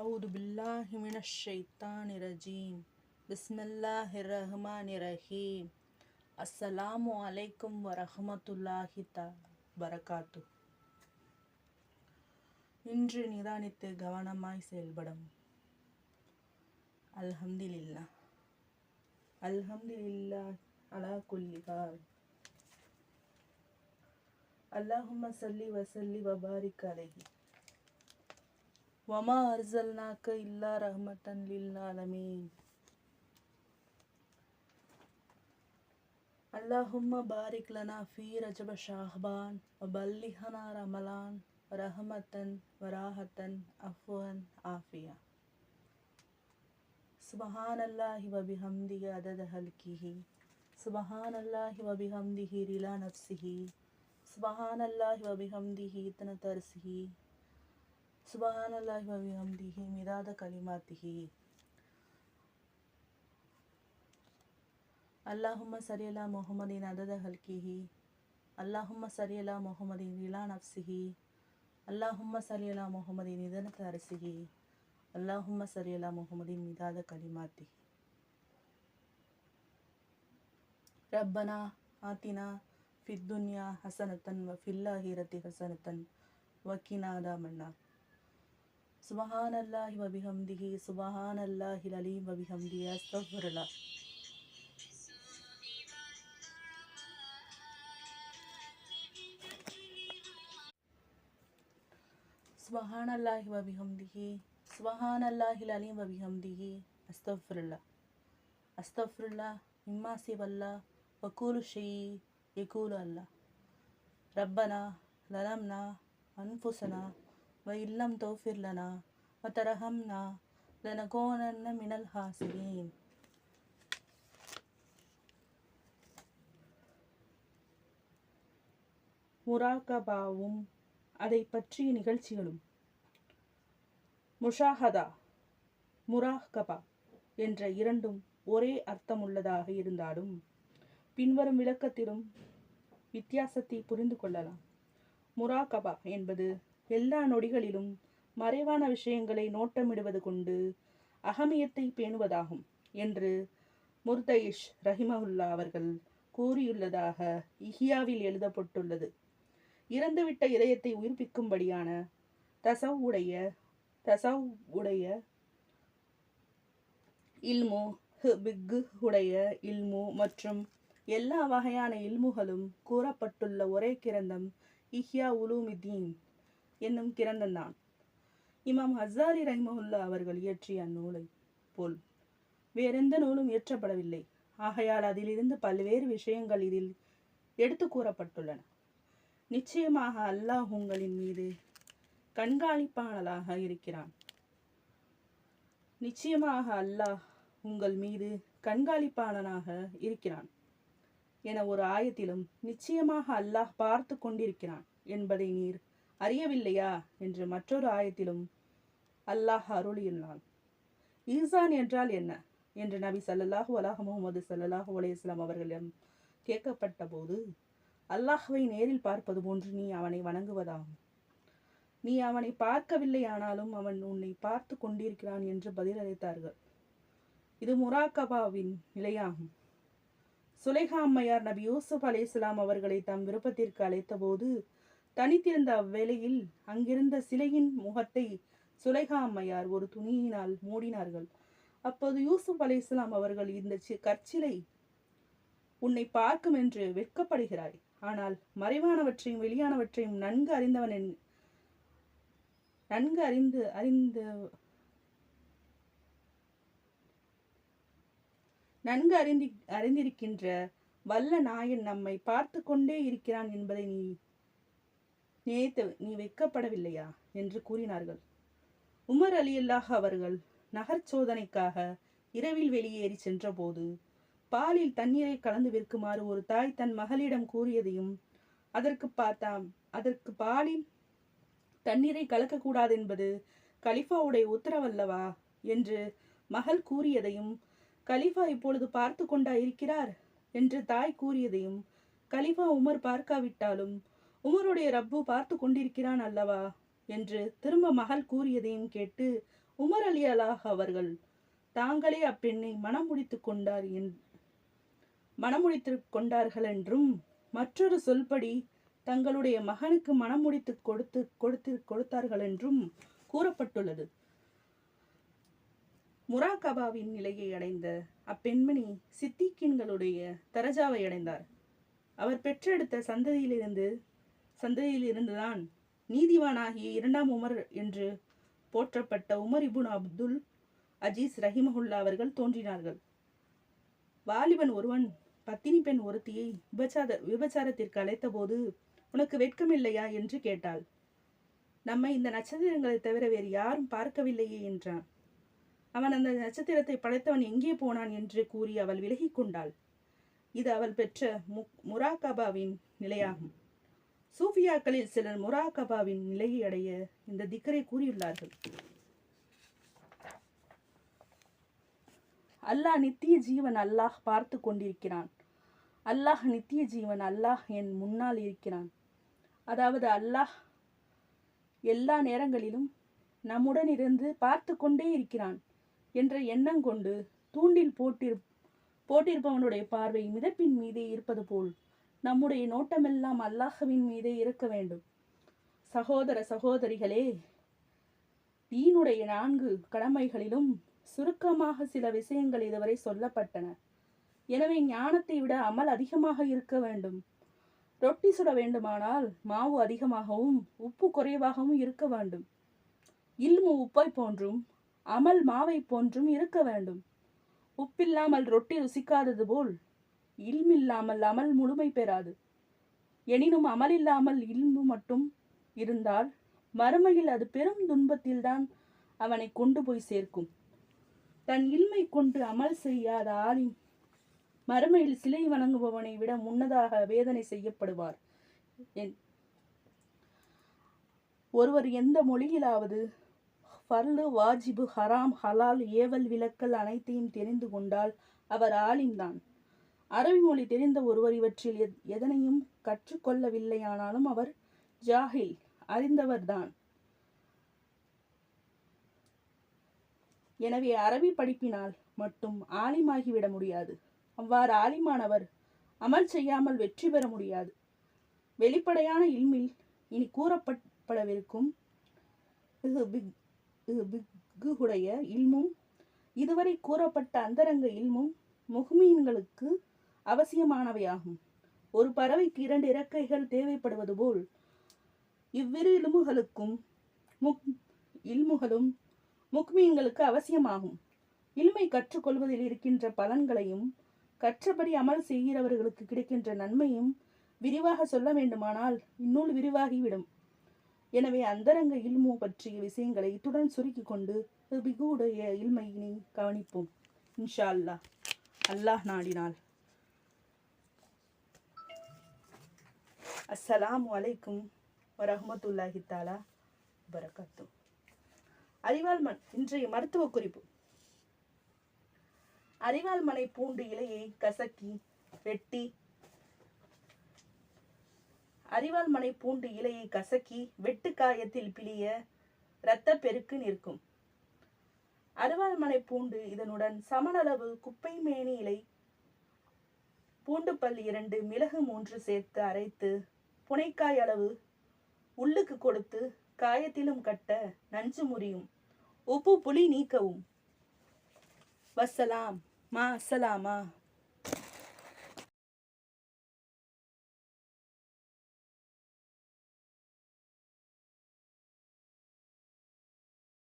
أعوذ بالله من الشيطان الرجيم بسم الله الرحمن الرحيم அஸ்ஸலாமு அலைக்கும் வரஹமத்துல்லாஹி த பரகாத்து இன்று நிதானித்து கவனமாய் செயல்படும் அல்ஹம்துலில்லா அல்ஹம்துலில்லா அலா குல்லி ஹால் அல்லாஹும்ம சல்லி வசல்லி வபாரிக் அலைஹி وما أرسلناك إلا رحمة للعالمين. اللهم بارك لنا في رجب شعبان وبلغنا رمضان رحمة وراحة عفوا عافية سبحان الله وبحمده عدد خلقه. سبحان الله وبحمده رلا نفسه. سبحان الله وبحمده تنترسه சுபஹான் அல்லாஹ் வபிஹம்திஹி மிதாத கலிமாத்திஹி. அல்லாஹும்ம சரியலா முகமதின் அதத ஹல்கிஹி. அல்லாஹும்ம சரியலா முகமதின் இலா நப்சிஹி அல்லாஹும்ம சரியலா முகமதின் இதனத்த அரசிஹி அல்லாஹும்ம சரியலா முகமதின் மிதாத கலிமாத்திஹி. ரப்பனா ஆத்தினா ஃபித் துன்யா ஹசனத்தன் வஃபில்லாஹிரத்தி ஹசனத்தன். வக்கீனாதா மன்னார். சுபஹான் அல்லாஹி வபிஹம்திஹி சுபஹான் அல்லாஹி அலீம் வபிஹம்தி அஸ்தஃபுரலா சுபஹான் அல்லாஹி வபிஹம்திஹி சுபஹான் அல்லாஹில் அலீம் வபிஹம்திஹி அஸ்தஃபுருல்லா. அஸ்தஃபுருல்லா இம்மா சிவல்லா வக்கூலு ஷெயி எகூலு அல்லா. ரப்பனா லலம்னா அன்புசனா الله مما سوى الله وكل شيء يقول الله ربنا ظلمنا أنفسنا وإن لم تغفر لنا وترحمنا لنكونن من الخاسرين முராகபாவும் அதை பற்றிய நிகழ்ச்சிகளும் முஷாஹதா முராகபா என்ற இரண்டும் ஒரே அர்த்தமுள்ளதாக இருந்தாலும் பின்வரும் விளக்கத்திலும் வித்தியாசத்தை புரிந்து கொள்ளலாம் முராகபா என்பது எல்லா நொடிகளிலும் மறைவான விஷயங்களை நோட்டமிடுவது கொண்டு அகமியத்தை பேணுவதாகும் என்று முர்தயிஷ் ரஹிமஹுல்லா அவர்கள் கூறியுள்ளதாக இஹியாவில் எழுதப்பட்டுள்ளது. இறந்துவிட்ட இதயத்தை உயிர்ப்பிக்கும்படியான தசவ் உடைய தசவ் உடைய இல்மு பிக்கு உடைய இல்மு மற்றும் எல்லா வகையான இல்முகளும் கூறப்பட்டுள்ள ஒரே கிரந்தம் இஹ்யா உலூமிதீன் என்னும் கிரந்தந்தான். இமாம் ஹசாரி ரஹ்மஹுல்லா அவர்கள் இயற்றிய அந்நூலை போல் வேறெந்த நூலும் இயற்றப்படவில்லை. ஆகையால் அதிலிருந்து பல்வேறு விஷயங்கள் இதில் எடுத்து கூறப்பட்டுள்ளன. நிச்சயமாக அல்லாஹ் உங்களின் மீது கண்காணிப்பாளராக இருக்கிறான். நிச்சயமாக அல்லாஹ் உங்கள் மீது கண்காணிப்பாளனாக இருக்கிறான் என ஒரு ஆயத்திலும் நிச்சயமாக அல்லாஹ் பார்த்து கொண்டிருக்கிறான் என்பதை நீர் அறியவில்லையா? என்று மற்றொரு ஆயத்திலும் அல்லாஹ் அருளியுள்ளான். ஈசான் என்றால் என்ன? என்று நபி சல்லல்லாஹு அலாஹ் முகமது சல்லல்லாஹு அலையம் அவர்களிடம் கேட்கப்பட்ட போது அல்லாஹுவை நேரில் பார்ப்பது போன்று நீ அவனை வணங்குவதாகும் நீ அவனை பார்க்கவில்லையானாலும் அவன் உன்னை பார்த்து கொண்டிருக்கிறான் என்று பதிலளித்தார்கள். இது முராக்கபாவின் நிலையாகும். சுலைஹா அம்மையார் நபி யூசுப் அலி இஸ்லாம் அவர்களை தம் விருப்பத்திற்கு அழைத்த போது தனித்திருந்த அவ்வேளையில் அங்கிருந்த சிலையின் முகத்தை சுலைகா அம்மையார் ஒரு துணியினால் மூடினார்கள். அப்போது யூசுப் அலி இஸ்லாம் அவர்கள் இந்த கற்சிலை உன்னை பார்க்கும் என்று வெட்கப்படுகிறாய். ஆனால் மறைவானவற்றையும் வெளியானவற்றையும் நன்கு அறிந்தவன் என் நன்கு அறிந்து அறிந்து நன்கு அறிந்தி அறிந்திருக்கின்ற வல்ல நாயன் நம்மை பார்த்து கொண்டே இருக்கிறான் என்பதை நீ நேத்து நீ வைக்கப்படவில்லையா என்று கூறினார்கள். உமர் அலி அல்லாஹ் அவர்கள் நகர் சோதனைக்காக இரவில் வெளியேறி சென்றபோது பாலில் தண்ணீரை கலந்து விற்குமாறு ஒரு தாய் தன் மகளிடம் கூறியதையும் அதற்கு பார்த்தாம் அதற்கு பாலில் தண்ணீரை கலக்கக்கூடாது என்பது கலிஃபாவுடைய உத்தரவல்லவா? என்று மகள் கூறியதையும் கலிஃபா இப்பொழுது பார்த்து கொண்டா இருக்கிறார்? என்று தாய் கூறியதையும் கலிஃபா உமர் பார்க்காவிட்டாலும் உமருடைய ரப்பு பார்த்து கொண்டிருக்கிறான் அல்லவா? என்று திரும்ப மகள் கூறியதையும் கேட்டு உமர் அலி அலாஹ் அவர்கள் தாங்களே அப்பெண்ணை மனம் முடித்து கொண்டார் என் மணமுடித்து கொண்டார்கள் என்றும் மற்றொரு சொல்படி தங்களுடைய மகனுக்கு மனம் முடித்து கொடுத்து கொடுத்து கொடுத்தார்கள் என்றும் கூறப்பட்டுள்ளது. முராகபாவின் நிலையை அடைந்த அப்பெண்மணி சித்திக்கின்களுடைய தரஜாவை அடைந்தார். அவர் பெற்றெடுத்த சந்ததியிலிருந்து சந்ததியிலிருந்துதான் நீதிவானாகிய இரண்டாம் உமர் என்று போற்றப்பட்ட உமர் இபுன் அப்துல் அஜீஸ் ரஹிமஹுல்லா அவர்கள் தோன்றினார்கள். வாலிபன் ஒருவன் பத்தினி பெண் ஒருத்தியை விபச்சார விபச்சாரத்திற்கு அழைத்தபோது உனக்கு வெட்கமில்லையா? என்று கேட்டாள். நம்மை இந்த நட்சத்திரங்களை தவிர வேறு யாரும் பார்க்கவில்லையே என்றான். அவன் அந்த நட்சத்திரத்தை படைத்தவன் எங்கே போனான்? என்று கூறி அவள் விலகிக் கொண்டாள். இது அவள் பெற்ற மு முராகபாவின் நிலையாகும். சூஃபியாக்களில் சிலர் முராகபாவின் நிலையை அடைய இந்த திக்கரை கூறியுள்ளார்கள். அல்லாஹ் நித்திய ஜீவன் அல்லாஹ் பார்த்து கொண்டிருக்கிறான். அல்லாஹ் நித்திய ஜீவன் அல்லாஹ் என் முன்னால் இருக்கிறான். அதாவது அல்லாஹ் எல்லா நேரங்களிலும் நம்முடன் இருந்து பார்த்து கொண்டே இருக்கிறான் என்ற எண்ணம் கொண்டு தூண்டில் போட்டிரு போட்டிருப்பவனுடைய பார்வை மிதப்பின் மீதே இருப்பது போல் நம்முடைய நோட்டமெல்லாம் அல்லாஹவின் மீதே இருக்க வேண்டும். சகோதர சகோதரிகளே தீனுடைய நான்கு கடமைகளிலும் சுருக்கமாக சில விஷயங்கள் இதுவரை சொல்லப்பட்டன. எனவே ஞானத்தை விட அமல் அதிகமாக இருக்க வேண்டும். ரொட்டி சுட வேண்டுமானால் மாவு அதிகமாகவும் உப்பு குறைவாகவும் இருக்க வேண்டும். இல்மு உப்பை போன்றும் அமல் மாவை போன்றும் இருக்க வேண்டும். உப்பில்லாமல் ரொட்டி ருசிக்காதது போல் இல்மில்லாமல் அமல் முழுமை பெறாது. எனினும் அமல் இல்லாமல் இல்மு மட்டும் இருந்தால் மறுமையில் அது பெரும் துன்பத்தில்தான் அவனை கொண்டு போய் சேர்க்கும். தன் இல்மை கொண்டு அமல் செய்யாத ஆளின் மறுமையில் சிலை வணங்குபவனை விட முன்னதாக வேதனை செய்யப்படுவார். என்- ஒருவர் எந்த மொழியிலாவது ஃபர்லு வாஜிபு ஹராம் ஹலால் ஏவல் விலக்கல் அனைத்தையும் தெரிந்து கொண்டால் அவர் ஆலிம்தான். அரபி மொழி தெரிந்த ஒருவர் இவற்றில் எத்- எதனையும் கற்றுக்கொள்ளவில்லையானாலும் அவர் ஜாஹில் அறிந்தவர்தான். எனவே அரபி படிப்பினால் மட்டும் ஆலிமாகிவிட முடியாது. அவ்வாறு ஆலிமானவர் அமல் செய்யாமல் வெற்றி பெற முடியாது. வெளிப்படையான இல்மில் இனி கூறப்படவிருக்கும் பிக்குடைய இல்மும் இதுவரை கூறப்பட்ட அந்தரங்க இல்மும் முஹ்மீன்களுக்கு அவசியமானவையாகும். ஒரு பறவைக்கு இரண்டு இறக்கைகள் தேவைப்படுவது போல் இவ்விரு இலுமுகளுக்கும் முக் இல்முகளும் முக்மீன்களுக்கு அவசியமாகும். இல்மை கற்றுக்கொள்வதில் இருக்கின்ற பலன்களையும் கற்றபடி அமல் செய்கிறவர்களுக்கு கிடைக்கின்ற நன்மையும் விரிவாக சொல்ல வேண்டுமானால் இந்நூல் விரிவாகிவிடும். எனவே அந்தரங்க இல்மு பற்றிய விஷயங்களை இத்துடன் சுருக்கி கொண்டு பிகுடைய இல்மையினை கவனிப்போம். இன்ஷா அல்லாஹ். அல்லாஹ் நாடினாள் அஸ்ஸலாமு வலைக்கும் வரஹ்மத்துல்லாஹி தாலா வரகாத்தும் அறிவால்மன் இன்றைய மருத்துவ குறிப்பு. அறிவால்மனை பூண்டு இலையை கசக்கி வெட்டி அறிவால்மனை பூண்டு இலையை கசக்கி வெட்டு காயத்தில் பிழிய இரத்த பெருக்கு நிற்கும். அருவாள் பூண்டு இதனுடன் சமனளவு குப்பை மேனி இலை பூண்டு பல் இரண்டு மிளகு மூன்று சேர்த்து அரைத்து புனைக்காய் அளவு உள்ளுக்கு கொடுத்து காயத்திலும் கட்ட நஞ்சு முறியும். உப்பு புளி நீக்கவும். வசலாம். மா அசலாமா